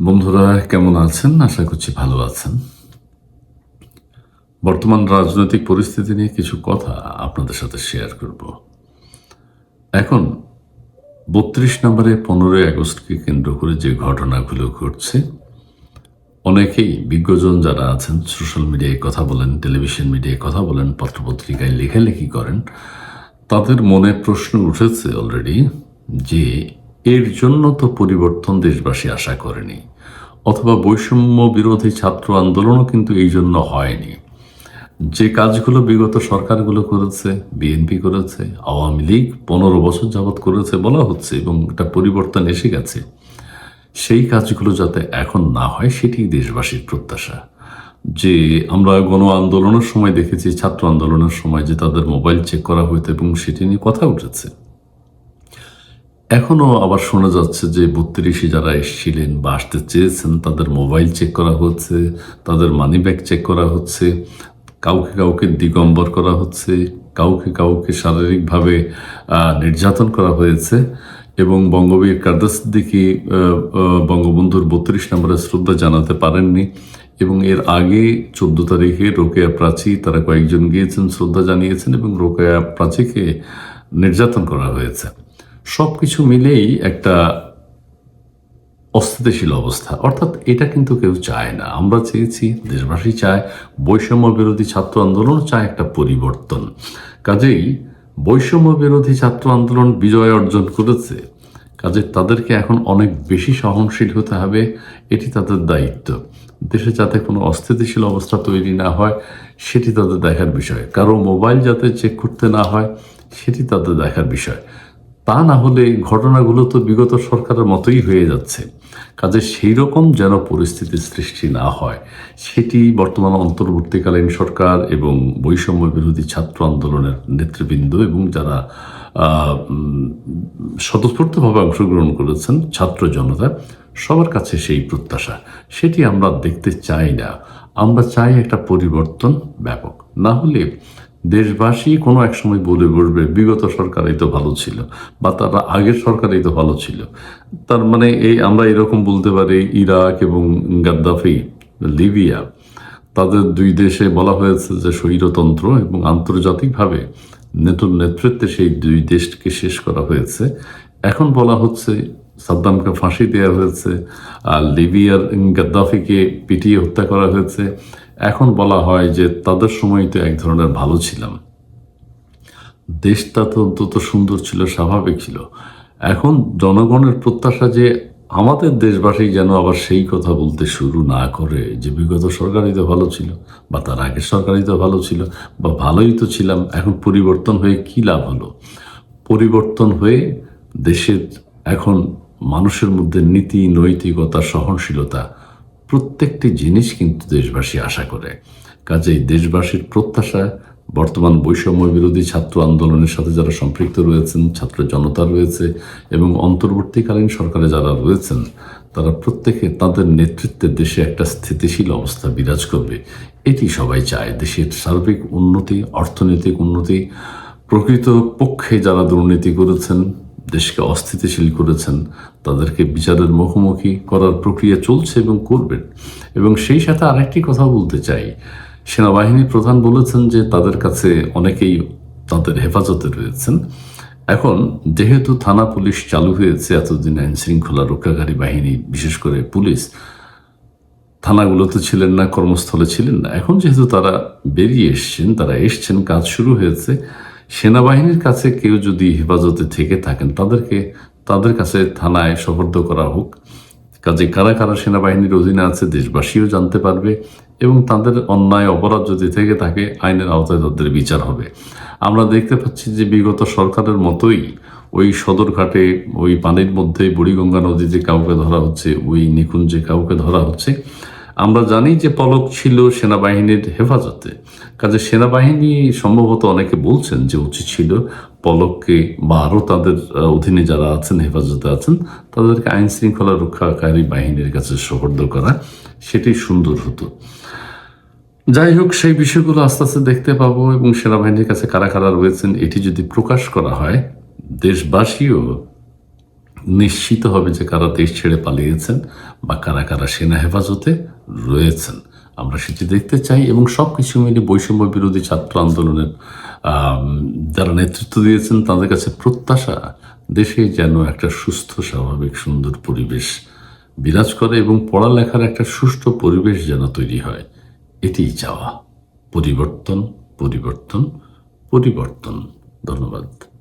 বন্ধুরা, কেমন আছেন? আশা করছি ভালো আছেন। বর্তমান রাজনৈতিক পরিস্থিতি নিয়ে কিছু কথা আপনাদের সাথে শেয়ার করব। এখন, বত্রিশ নম্বরে পনেরোই আগস্টকে কেন্দ্র করে যে ঘটনাগুলো ঘটছে, অনেকেই বিজ্ঞজন যারা আছেন সোশ্যাল মিডিয়ায় কথা বলেন টেলিভিশন মিডিয়ায় কথা বলেন, পত্রপত্রিকায় লেখালেখি করেন, তাদের মনে প্রশ্ন উঠেছে অলরেডি যে এর জন্য তো পরিবর্তন দেশবাসী আশা করেনি। অথবা বৈষম্য বিরোধী ছাত্র আন্দোলনও কিন্তু এই জন্য হয়নি। যে কাজগুলো বিগত সরকারগুলো করেছে, বিএনপি করেছে, আওয়ামী লীগ পনেরো বছর যাবৎ করেছে বলা হচ্ছে এবং এটা পরিবর্তন এসে গেছে। সেই কাজগুলো যাতে এখন না হয় সেটি দেশবাসীর প্রত্যাশা। যে আমরা গণ আন্দোলনের সময় দেখেছি, ছাত্র আন্দোলনের সময় যে তাদের মোবাইল চেক করা হইতো এবং সেটি নিয়ে কথা উঠেছে। এখনও আবার শোনা যাচ্ছে যে বত্রিশে যারা এসেছিলেন বা আসতে চেয়েছেন, তাদের মোবাইল চেক করা হচ্ছে, তাদের মানি ব্যাগ চেক করা হচ্ছে, কাউকে কাউকে দিগম্বর করা হচ্ছে, কাউকে কাউকে শারীরিকভাবে নির্যাতন করা হয়েছে এবং বঙ্গবীর কার্দাস দিকে বঙ্গবন্ধুর বত্রিশ নম্বরে শ্রদ্ধা জানাতে পারেননি এবং এর আগে চোদ্দ তারিখে রোকেয়া প্রাচী তারা কয়েকজন গিয়েছেন, শ্রদ্ধা জানিয়েছেন এবং রোকেয়া প্রাচীকে নির্যাতন করা হয়েছে। সব কিছু মিলেই একটা অস্থিতিশীল অবস্থা। অর্থাৎ এটা কিন্তু কেউ চায় না। আমরা চেয়েছি, দেশবাসী চায়, বৈষম্য বিরোধী ছাত্র আন্দোলন চায় একটা পরিবর্তন। কাজেই বৈষম্য বিরোধী ছাত্র আন্দোলন বিজয় অর্জন করেছে। কাজে তাদেরকে এখন অনেক বেশি সহনশীল হতে হবে, এটি তাদের দায়িত্ব। দেশে যাতে কোনো অস্থিতিশীল অবস্থা তৈরি না হয়, সেটি তাদের দেখার বিষয়। কারও মোবাইল যাতে চেক করতে না হয়, সেটি তাদের দেখার বিষয়। তা না হলে ঘটনাগুলো তো বিগত সরকারের মতোই হয়ে যাচ্ছে। কাজে সেই রকম যেন পরিস্থিতির সৃষ্টি না হয়, সেটি বর্তমান অন্তর্বর্তীকালীন সরকার এবং বৈষম্য বিরোধী ছাত্র আন্দোলনের নেতৃবৃন্দ এবং যারা স্বতঃস্ফূর্তভাবে অংশগ্রহণ করেছেন ছাত্র জনতা, সবার কাছে সেই প্রত্যাশা। সেটি আমরা দেখতে চাই না। আমরা চাই একটা পরিবর্তন ব্যাপক। না হলে দেশবাসী কোনো এক সময় বলে বসবে, বিগত সরকারই তো ভালো ছিল বা তারা আগের সরকারই তো ভালো ছিল। তার মানে এই আমরা এরকম বলতে পারি, ইরাক এবং গাদ্দাফি, লিবিয়া, তাদের দুই দেশে বলা হয়েছে যে স্বৈরতন্ত্র এবং আন্তর্জাতিকভাবে নেতুর নেতৃত্বে সেই দুই দেশকে শেষ করা হয়েছে। এখন বলা হচ্ছে সাদ্দামকে ফাঁসি দেওয়া হয়েছে, আর লিবিয়ার গাদ্দাফিকে পিটিয়ে হত্যা করা হয়েছে। এখন বলা হয় যে তাদের সময় তো এক ধরনের ভালো ছিলাম। দেশটা তো অন্তত সুন্দর ছিল, স্বাভাবিক ছিল। এখন জনগণের প্রত্যাশা যে আমাদের দেশবাসী যেন আবার সেই কথা বলতে শুরু না করে, যে বিগত সরকারই তো ভালো ছিল, বা তার আগের সরকারই তো ভালো ছিল, বা ভালোই তো ছিলাম, এখন পরিবর্তন হয়ে কী লাভ হলো? পরিবর্তন হয়ে দেশের এখন মানুষের মধ্যে নীতি, নৈতিকতা, সহনশীলতা প্রত্যেকটি জিনিস কিন্তু দেশবাসী আশা করে। কাজেই দেশবাসীর প্রত্যাশা, বর্তমান বৈষম্য বিরোধী ছাত্র আন্দোলনের সাথে যারা সম্পৃক্ত রয়েছেন, ছাত্র জনতা রয়েছে এবং অন্তর্বর্তীকালীন সরকারে যারা রয়েছেন, তারা প্রত্যেকে তাদের নেতৃত্বে দেশে একটা স্থিতিশীল অবস্থা বিরাজ করবে। এটি সবাই চায়। দেশের সার্বিক উন্নতি, অর্থনৈতিক উন্নতি, প্রকৃত পক্ষে যারা দুর্নীতি করেছেন দেশকে অস্থিতিশীল করেছেন, তাদেরকে বিচারের মুখোমুখি করার প্রক্রিয়া চলছে এবং করবেন। এবং সেই সাথে আরেকটি কথা বলতে চাই। সেনাবাহিনী প্রধান বলেছেন যে তাদের কাছে অনেকেই তাদের হেফাজতে রয়েছেন। এখন যেহেতু থানা পুলিশ চালু হয়েছে, এতদিন আইন শৃঙ্খলা রক্ষাকারী বাহিনী, বিশেষ করে পুলিশ, থানাগুলোতে ছিলেন না, কর্মস্থলে ছিলেন না। এখন যেহেতু তারা বেরিয়ে এসছেন, তারা এসছেন, কাজ শুরু হয়েছে সেনাবাহিনীর কাছে কেউ যদি হেফাজতে থেকে থাকেন, তাদেরকে, তাদের কাছে থানায় সফর্দ করা হোক। কাজে কারা কারা সেনাবাহিনীর অধীনে আছে, দেশবাসীও জানতে পারবে এবং তাদের অন্যায় অপরাধ যদি থেকে থাকে, আইনের আওতায় তাদের বিচার হবে। আমরা দেখতে পাচ্ছি যে বিগত সরকারের মতোই ওই সদরঘাটে, ওই পানির মধ্যে বুড়িগঙ্গা নদীতে কাউকে ধরা হচ্ছে, ওই নিকুঞ্জে কাউকে ধরা হচ্ছে। আমরা জানি যে পলক ছিল সেনাবাহিনীর হেফাজতে। কাজে সেনাবাহিনী সম্ভবত অনেকে বলছেন যে উচিত ছিল পলককে বা আরও তাদের অধীনে যারা আছেন, হেফাজতে আছেন, তাদেরকে আইন শৃঙ্খলা রক্ষাকারী বাহিনীর কাছে সোপর্দ করা, সেটি সুন্দর হতো। যাই হোক, সেই বিষয়গুলো আস্তে আস্তে দেখতে পাবো এবং সেনাবাহিনীর কাছে কারা কারা রয়েছেন, এটি যদি প্রকাশ করা হয়, দেশবাসীও নিশ্চিত হবে যে কারা দেশ ছেড়ে পালিয়েছেন বা কারা কারা সেনা হেফাজতে রয়েছেন। আমরা সেটি দেখতে চাই এবং সব কিছু মিলে বৈষম্য বিরোধী ছাত্র আন্দোলনের যারা নেতৃত্ব দিয়েছেন, তাদের কাছে প্রত্যাশা, দেশে যেন একটা সুস্থ, স্বাভাবিক, সুন্দর পরিবেশ বিরাজ করে এবং পড়ালেখার একটা সুষ্ঠু পরিবেশ যেন তৈরি হয়। এটিই চাওয়া। পরিবর্তন পরিবর্তন পরিবর্তন। ধন্যবাদ।